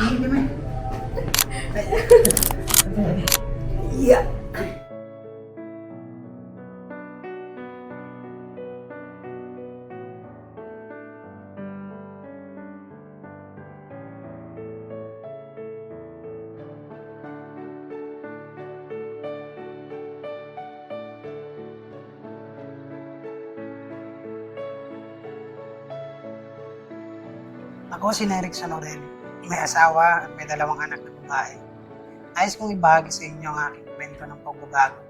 Hindi mo. Yeah. Ako si Eric Sonorel. May asawa at may dalawang anak na babae. Nais kong ibahagi sa inyo ang aking kwento ng pagbabago.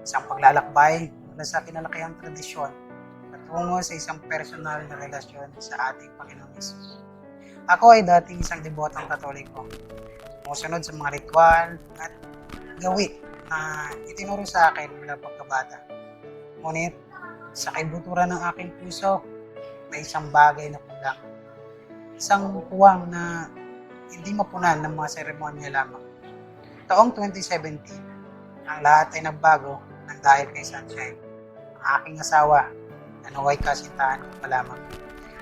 Isang paglalakbay mula sa kinalakihang tradisyon patungo sa isang personal na relasyon sa ating Panginoong Yesus. Ako ay dating isang debotang katoliko. Sumusunod sa mga ritual at gawi na itinuro sa akin mula pagkabata. Ngunit sa kaibuturan ng aking puso, may isang bagay na kulang isang puwang na hindi mapunan ng mga seremonya lamang. Taong 2017, ang lahat ay nagbago ng dahil kay Sunshine. Ang aking asawa na naway kasintahan ko pa lamang.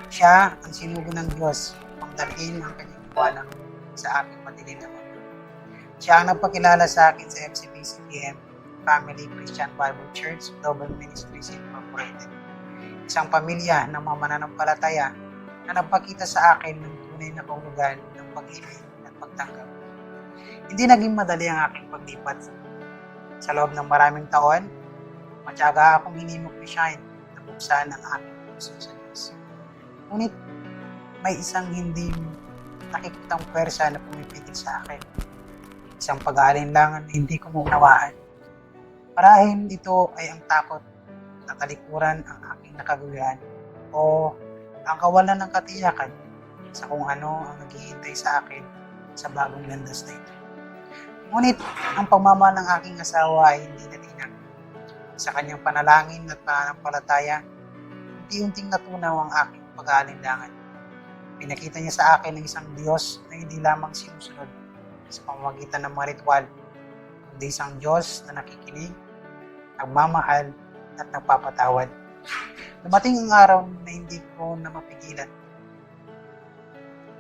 Siya ang sinugo ng Diyos upang dalhin ang kanyang buwanan sa aking madilim na mundo. Siya ang nagpakilala sa akin sa FCPCPM, Family Christian Bible Church Global Ministries Incorporated. Isang pamilya ng mga mananampalataya na nagpakita sa akin ng tunay na kahulugan ng pag-ibig at pagtanggap. Hindi naging madali ang aking paglipat. Sa loob ng maraming taon, matyaga akong hinimok ni Shine na buksan ang aking puso sa Diyos. Ngunit may isang hindi nakikitang pwersa na pumipigil sa akin. Isang pag-aalinlangan na hindi ko maunawaan. Marahil ito ay ang takot na talikuran ang aking nakagawian o ang kawalan ng katiyakan sa kung ano ang naghihintay sa akin sa bagong landas na ito. Ngunit ang pagmamahal ng aking asawa ay hindi natinag. Sa kanyang panalangin at pananampalataya, unti-unting natunaw ang aking pag-aalinlangan. Pinakita niya sa akin ng isang Diyos na hindi lamang sinusunod sa pamamagitan ng mga ritual, kundi isang Diyos na nakikinig, nagmamahal at nagpapatawad. Dumating ang araw na hindi ko na mapigilan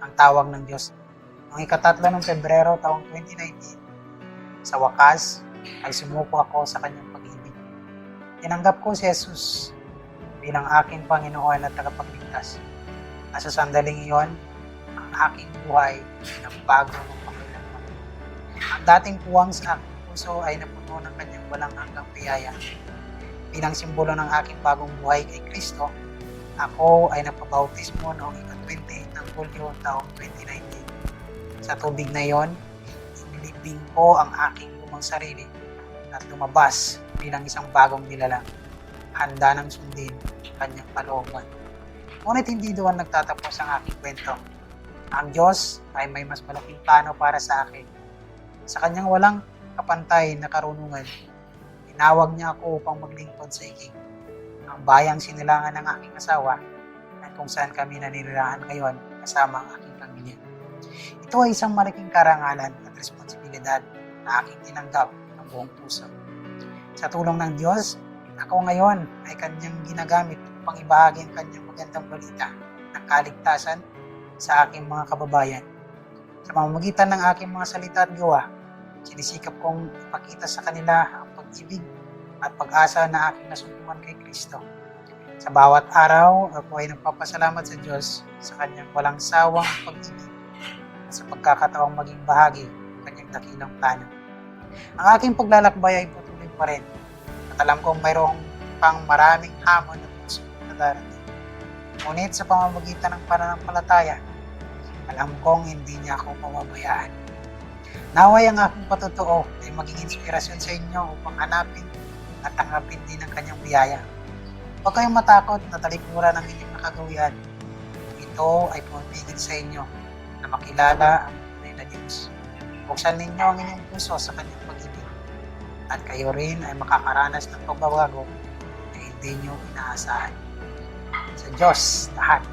ang tawag ng Diyos. Noong ikatatlo ng Pebrero taong 2019, sa wakas ay sumuko ako sa kanyang pag-ibig. Tinanggap ko si Jesus bilang aking Panginoon at tagapagligtas. At sa sandaling iyon, ang aking buhay ng bago ng Panginoon. Ang dating puwang sa aking puso ay napuno ng kanyang walang hanggang biyaya bilang simbolo ng aking bagong buhay kay Kristo, ako ay napabautismo noong ika-28 ng Hulyo taong 2019. Sa tubig na iyon, inilibing ko ang aking lumang sarili at lumabas bilang isang bagong nilalang, handa ng sundin ang kanyang kalooban. Ngunit hindi doon nagtatapos ang aking kwento. Ang Diyos ay may mas malaking plano para sa akin. Sa kanyang walang kapantay na karunungan, Tinawag niya ako upang maglingkod sa iging. Ang bayang sinilangan ng aking asawa at kung saan kami naninirahan ngayon kasama ang aking pamilya. Ito ay isang malaking karangalan at responsibilidad na aking tinanggap ng buong puso. Sa tulong ng Diyos, ako ngayon ay kanyang ginagamit upang ibahagi ang kanyang magandang balita ng kaligtasan sa aking mga kababayan. Sa pamamagitan ng aking mga salita at gawa, sinisikap kong ipakita sa kanila ang pag-ibig at pag-asa na aking nasumpungan kay Kristo. Sa bawat araw, ako ay nagpapasalamat sa Diyos sa kanyang walang sawang pag-ibig at sa pagkakataong maging bahagi ng kanyang dakilang plano. Ang aking paglalakbay ay patuloy pa rin at alam kong mayroong pang maraming hamon at pagsubok na darating. Ngunit sa pamamagitan ng pananampalataya, alam kong hindi niya ako pababayaan. Naway ang aking patotoo ay maging inspirasyon sa inyo upang hanapin at tanggapin din ang kanyang biyaya. Huwag kayong matakot na talikuran ang inyong nakagawian. Ito ay pumipigil sa inyo na makilala ang tunay na Diyos. Buksan ninyo ang inyong puso sa kanyang pag-ibig at kayo rin ay makakaranas ng pagbabago na hindi nyo inaasahan. Sa Diyos, lahat